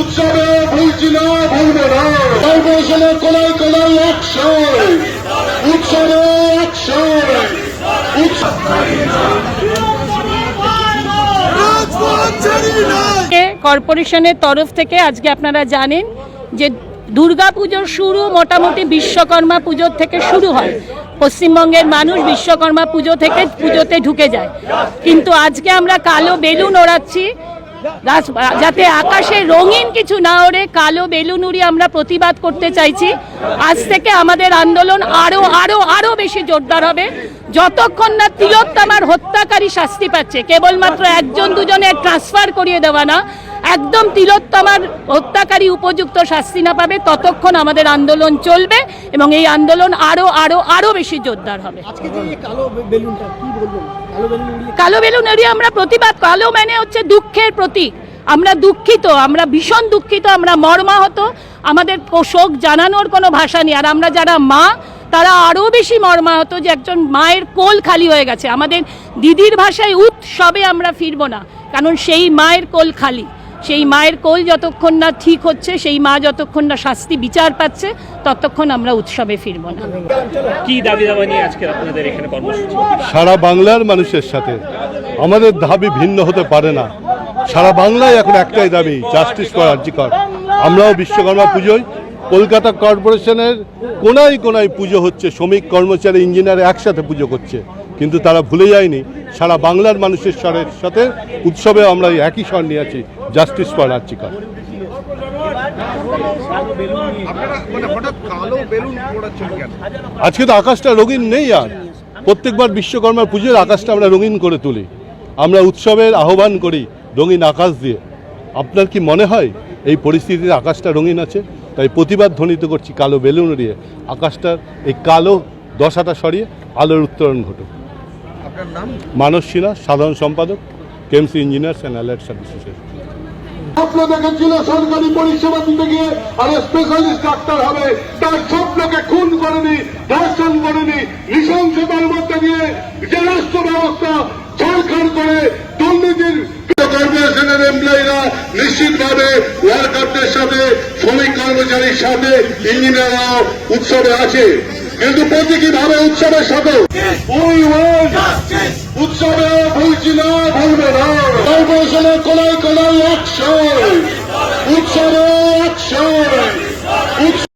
উৎসবে ভুলছি না, ভুলবো না। কর্পোরেশনে কোলাই কোলাই একশয়। উৎসবে কে কর্পোরেশনের তরফ থেকে আজকে আপনারা জানেন যে দুর্গা পুজোর শুরু মোটামুটি বিশ্বকর্মা পুজোর থেকে শুরু হয়। পশ্চিমবঙ্গের মানুষ বিশ্বকর্মা পুজো থেকে পুজোতে ঢুকে যায়। কিন্তু আজকে আমরা কালো বেলুন ওড়াচ্ছি। যাতে আকাশে রঙিন কিছু না ওরে কালো বেলুন উড়িয়ে আমরা প্রতিবাদ করতে চাইছি। আজ থেকে আমাদের আন্দোলন আরও আরও বেশি জোরদার হবে। যতক্ষণ না তিলোত্তমার হত্যাকারী শাস্তি পাচ্ছে কেবলমাত্র একজন দুজনে ট্রান্সফার করিয়ে দেওয়া না একদম তিলোত্তমার হত্যাকারী উপযুক্ত শাস্তি না পাবে ততক্ষণ আমাদের আন্দোলন চলবে এবং এই আন্দোলন আরও আরও আরও বেশি জোরদার হবে। কালো বেলুন এড়িয়ে আমরা প্রতিবাদ কালো মানে হচ্ছে দুঃখের প্রতীক। আমরা দুঃখিত আমরা ভীষণ দুঃখিত আমরা মর্মাহত। আমাদের শোক জানানোর কোনো ভাষা নেই। আর আমরা যারা মা তারা আরও বেশি মর্মাহত যে একজন মায়ের কোল খালি হয়ে গেছে। আমাদের দিদির ভাষায় উৎসবে আমরা ফিরব না কারণ সেই মায়ের কোল খালি। সেই মায়ের কোল যতক্ষণ না ঠিক হচ্ছে সেই মা যতক্ষণ না শাস্তি বিচার পাচ্ছে ততক্ষণ আমরা উৎসবে ফিরব না। কি দাবি দাবা নিয়ে আজকে আপনাদের এখানে কর্মসূচি? সারা বাংলার মানুষের সাথে। আমাদের দাবি ভিন্ন হতে পারে না। সারা বাংলায় এখন একটাই দাবি জাস্টিস ফর আর্জিকর আমরাও বিশ্বকর্মা পুজোয় কলকাতা কর্পোরেশনের কোনায় কোনায় পুজো হচ্ছে, শ্রমিক, কর্মচারী, ইঞ্জিনিয়ার একসাথে পুজো করছে। কিন্তু তারা ভুলে যায়নি, সারা বাংলার মানুষের স্বরের সাথে উৎসবে আমরা একই স্বর নিয়ে আছি জাস্টিস ফর আর্জিকর আজকে তো আকাশটা রঙিন নেই আর। প্রত্যেকবার বিশ্বকর্মার পুজোর আকাশটা আমরা রঙিন করে তুলি। আমরা উৎসবের আহ্বান করি রঙিন আকাশ দিয়ে। আপনার কি মনে হয় এই পরিস্থিতিতে আকাশটা রঙিন আছে? তাই প্রতিবাদ ধ্বনিত করছি কালো বেলুন দিয়ে আকাশটার এই কালো দশাটা সরিয়ে আলোর উত্তরণ ঘটুক। মানস সিনহা সাধারণ সম্পাদক KMC engineers and allied services স্বপ্ন দেখেছিল সরকারি পরিষেবা দিতে গিয়ে আর স্পেশালিস্ট ডাক্তার হবে। তার স্বপ্নকে খুন করেনি ধর্ষণ করেনি নৃশংসতার মধ্যে দিয়ে যে রাষ্ট্র ব্যবস্থা ছাড়খাড় করে দুর্নীতির কর্পোরেশনের এমপ্লয়িরা নিশ্চিতভাবে ওয়ার্কারদের সাথে শ্রমিক কর্মচারীর সাথে ইঞ্জিনিয়াররাও উৎসবে আছে। কিন্তু প্রতীকীভাবে উৎসবের সাথে উৎসবে ভুলছি না ভুলবে না। কর্পোরেশনের কোনায় কোনায় একশো। উৎসবে